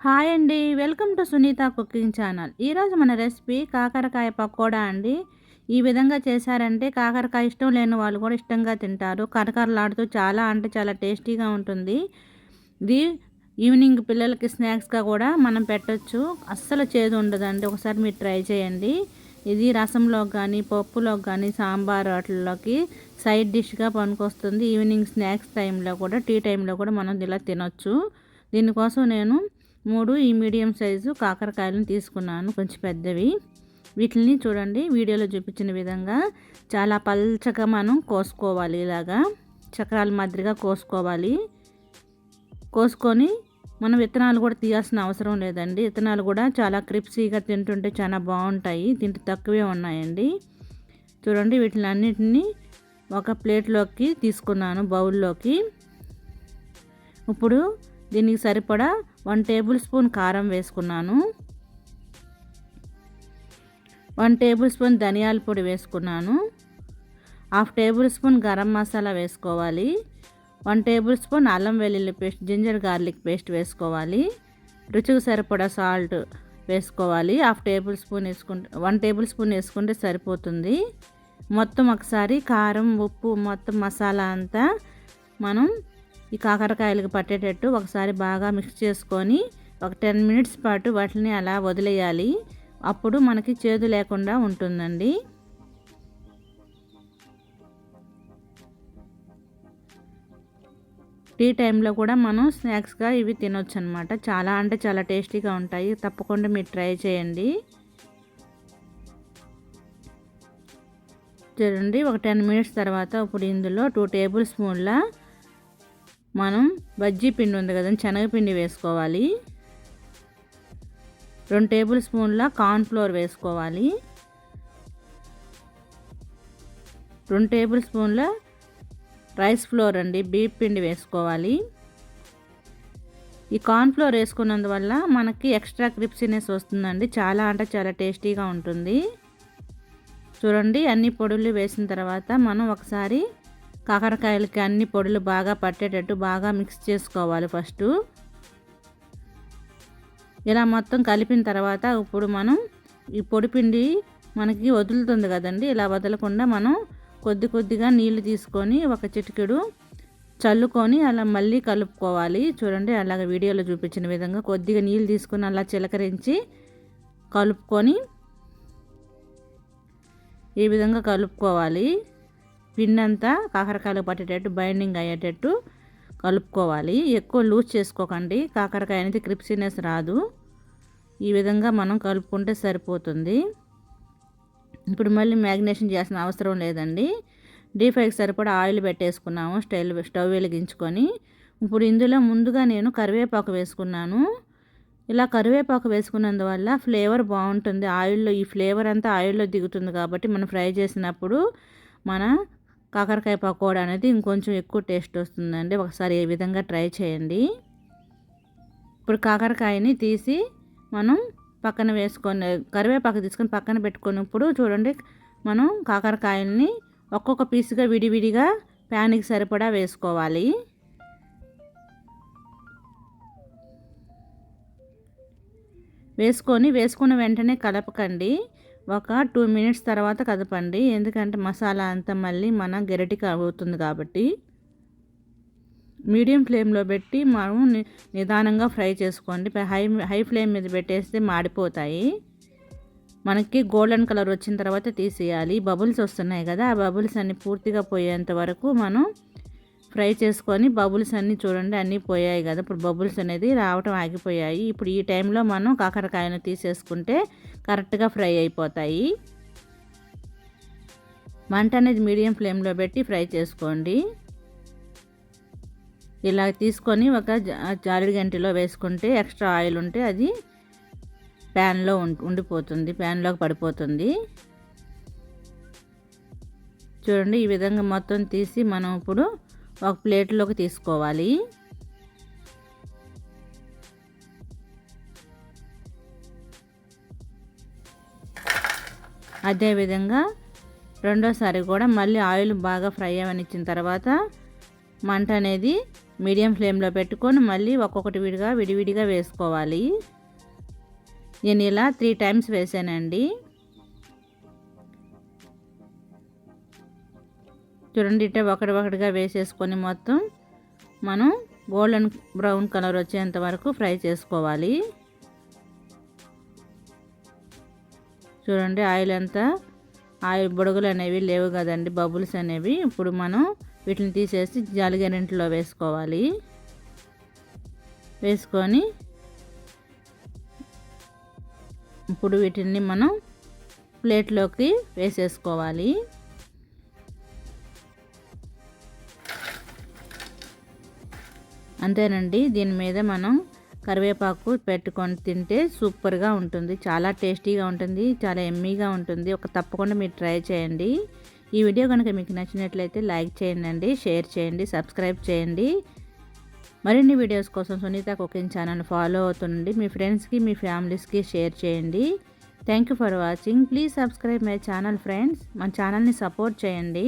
Hi అండి. Welcome to Sunitha cooking channel. ఈరోజు మన రెసిపీ కాకరకాయ పకోడా అండి. ఈ విధంగా చేశారంటే కాకరకాయ ఇష్టం లేని వాళ్ళు కూడా ఇష్టంగా తింటారు. కరకరలాడుతూ చాలా అంటే చాలా టేస్టీగా ఉంటుంది. ఇది ఈవినింగ్ పిల్లలకి స్నాక్స్గా కూడా మనం పెట్టచ్చు. అస్సలు చేదు ఉండదండి. ఒకసారి మీరు ట్రై చేయండి. ఇది రసంలోకి కానీ పప్పులోకి కానీ సాంబార్ వాటిల్లోకి సైడ్ డిష్గా పనికొస్తుంది. ఈవినింగ్ స్నాక్స్ టైంలో కూడా టీ టైంలో కూడా మనం ఇలా తినొచ్చు. దీనికోసం నేను మూడు ఈ మీడియం సైజు కాకరకాయలను తీసుకున్నాను. కొంచెం పెద్దవి. వీటిని చూడండి. వీడియోలో చూపించిన విధంగా చాలా పల్చగా మనం కోసుకోవాలి ఇలాగా. చక్రాల మాదిరిగా కోసుకోవాలి. కోసుకొని మనం విత్తనాలు కూడా తీయాల్సిన అవసరం లేదండి. విత్తనాలు కూడా చాలా క్రిప్సీగా తింటుంటే చాలా బాగుంటాయి. తింటే తక్కువే ఉన్నాయండి. చూడండి వీటిని అన్నిటిని ఒక ప్లేట్లోకి తీసుకున్నాను బౌల్లోకి. ఇప్పుడు దీనికి సరిపడా వన్ టేబుల్ స్పూన్ కారం వేసుకున్నాను. వన్ టేబుల్ స్పూన్ ధనియాల పొడి వేసుకున్నాను. Half tablespoon garam masala వేసుకోవాలి. వన్ టేబుల్ స్పూన్ అల్లం వెల్లుల్లి పేస్ట్ జింజర్ గార్లిక్ పేస్ట్ వేసుకోవాలి. రుచికి సరిపడా సాల్ట్ వేసుకోవాలి. హాఫ్ టేబుల్ స్పూన్ వేసుకుంటే వన్ టేబుల్ స్పూన్ వేసుకుంటే సరిపోతుంది. మొత్తం ఒకసారి కారం ఉప్పు మొత్తం మసాలా అంతా మనం ఈ కాకరకాయలకు పట్టేటట్టు ఒకసారి బాగా మిక్స్ చేసుకొని ఒక టెన్ మినిట్స్ పాటు వాటిని అలా వదిలేయాలి. అప్పుడు మనకి చేదు లేకుండా ఉంటుందండి. టీ టైంలో కూడా మనం స్నాక్స్గా ఇవి తినొచ్చు అనమాట చాలా అంటే చాలా టేస్టీగా ఉంటాయి. తప్పకుండా మీరు ట్రై చేయండి. చూడండి ఒక టెన్ మినిట్స్ తర్వాత ఇప్పుడు ఇందులో టూ టేబుల్ స్పూన్ల మనం బజ్జీ పిండి ఉంది కదండి శనగపిండి వేసుకోవాలి. రెండు టేబుల్ స్పూన్ల కార్న్ఫ్లోర్ వేసుకోవాలి. రెండు టేబుల్ స్పూన్ల రైస్ ఫ్లోర్ అండి బీప్ పిండి వేసుకోవాలి. ఈ కార్న్ఫ్లోర్ వేసుకున్నందువల్ల మనకి ఎక్స్ట్రా క్రిప్సీనెస్ వస్తుందండి చాలా అంటే చాలా టేస్టీగా ఉంటుంది. చూడండి అన్ని పొడులు వేసిన తర్వాత మనం ఒకసారి కాకరకాయలకి అన్ని పొడులు బాగా పట్టేటట్టు బాగా మిక్స్ చేసుకోవాలి ఫస్ట్. ఇలా మొత్తం కలిపిన తర్వాత ఇప్పుడు మనం ఈ పొడి పిండి మనకి వదులుతుంది కదండి. ఇలా వదలకుండా మనం కొద్ది కొద్దిగా నీళ్ళు తీసుకొని ఒక చిటికెడు చల్లుకొని అలా మళ్ళీ కలుపుకోవాలి. చూడండి అలాగ వీడియోలో చూపించిన విధంగా కొద్దిగా నీళ్ళు తీసుకొని అలా చిలకరించి కలుపుకొని ఈ విధంగా కలుపుకోవాలి. పిండి అంతా కాకరకాయలు పట్టేటట్టు బైండింగ్ అయ్యేటట్టు కలుపుకోవాలి. ఎక్కువ లూజ్ చేసుకోకండి. కాకరకాయ అనేది క్రిప్సినెస్ రాదు. ఈ విధంగా మనం కలుపుకుంటే సరిపోతుంది. ఇప్పుడు మళ్ళీ మ్యాగ్నేషన్ చేసిన అవసరం లేదండి. డీ ఫ్రైకి సరిపడా ఆయిల్ పెట్టేసుకున్నాము స్టైల్ స్టవ్ వెలిగించుకొని. ఇప్పుడు ఇందులో ముందుగా నేను కరివేపాకు వేసుకున్నాను. ఇలా కరివేపాకు వేసుకున్నందువల్ల ఫ్లేవర్ బాగుంటుంది. ఆయిల్లో ఈ ఫ్లేవర్ అంతా ఆయిల్లో దిగుతుంది కాబట్టి మనం ఫ్రై చేసినప్పుడు మన కాకరకాయ పకోడా అనేది ఇంకొంచెం ఎక్కువ టేస్ట్ వస్తుందండి. ఒకసారి ఏ విధంగా ట్రై చేయండి. ఇప్పుడు కాకరకాయని తీసి మనం పక్కన వేసుకొని కరివేపాకు తీసుకొని పక్కన పెట్టుకున్నప్పుడు చూడండి మనం కాకరకాయల్ని ఒక్కొక్క పీసుగా విడివిడిగా ప్యాన్కి సరిపడా వేసుకోవాలి. వేసుకొని వేసుకున్న వెంటనే కలపకండి. ఒక టూ మినిట్స్ తర్వాత కదపండి. ఎందుకంటే మసాలా అంతా మళ్ళీ మన గెరటికి అవుతుంది కాబట్టి మీడియం ఫ్లేమ్లో పెట్టి మనం నిదానంగా ఫ్రై చేసుకోండి. హై హై ఫ్లేమ్ మీద పెట్టేస్తే మాడిపోతాయి. మనకి గోల్డెన్ కలర్ వచ్చిన తర్వాత తీసేయాలి. బబుల్స్ వస్తున్నాయి కదా. ఆ బబుల్స్ అన్ని పూర్తిగా పోయేంత వరకు మనం ఫ్రై చేసుకొని బబుల్స్ అన్నీ చూడండి అన్నీ పోయాయి కదా. ఇప్పుడు బబుల్స్ అనేది రావటం ఆగిపోయాయి. ఇప్పుడు ఈ టైంలో మనం కాకరకాయను తీసేసుకుంటే కరెక్ట్గా ఫ్రై అయిపోతాయి. మంట అనేది మీడియం ఫ్లేమ్లో పెట్టి ఫ్రై చేసుకోండి. ఇలా తీసుకొని ఒక జారుడు గంటిలో వేసుకుంటే ఎక్స్ట్రా ఆయిల్ ఉంటే అది ప్యాన్లో ఉండిపోతుంది ప్యాన్లోకి పడిపోతుంది. చూడండి ఈ విధంగా మొత్తం తీసి మనం ఇప్పుడు ఒక ప్లేట్లోకి తీసుకోవాలి. అదేవిధంగా రెండోసారి కూడా మళ్ళీ ఆయిల్ బాగా ఫ్రై అవనిచ్చిన తర్వాత మంట అనేది మీడియం ఫ్లేమ్లో పెట్టుకొని మళ్ళీ ఒక్కొక్కటి విడిగా విడివిడిగా వేసుకోవాలి. నేను ఇలా త్రీ టైమ్స్ వేసానండి. చూడండి ఇట్ట ఒకటి ఒకటిగా వేసేసుకొని మొత్తం మనం గోల్డెన్ బ్రౌన్ కలర్ వచ్చేంత వరకు ఫ్రై చేసుకోవాలి. చూడండి ఆయిల్ అంతా ఆయిల్ బుడగలు అనేవి లేవు కదండి బబుల్స్ అనేవి. ఇప్పుడు మనం వీటిని తీసేసి జాలిగరింట్లో వేసుకోవాలి. వేసుకొని ఇప్పుడు వీటిని మనం ప్లేట్లోకి వేసేసుకోవాలి. అంతేనండి. దీని మీద మనం కరివేపాకు పెట్టుకొని తింటే సూపర్గా ఉంటుంది. చాలా టేస్టీగా ఉంటుంది. చాలా ఎమ్మీగా ఉంటుంది. ఒక తప్పకుండా మీరు ట్రై చేయండి. ఈ వీడియో కనుక మీకు నచ్చినట్లయితే లైక్ చేయండి షేర్ చేయండి సబ్స్క్రైబ్ చేయండి. మరిన్ని వీడియోస్ కోసం సునీత కుకింగ్ ఛానల్ ఫాలో అవుతుండండి. మీ ఫ్రెండ్స్కి మీ ఫ్యామిలీస్కి షేర్ చేయండి. Thank you for watching. Please subscribe my channel friends. మన ఛానల్ని సపోర్ట్ చేయండి.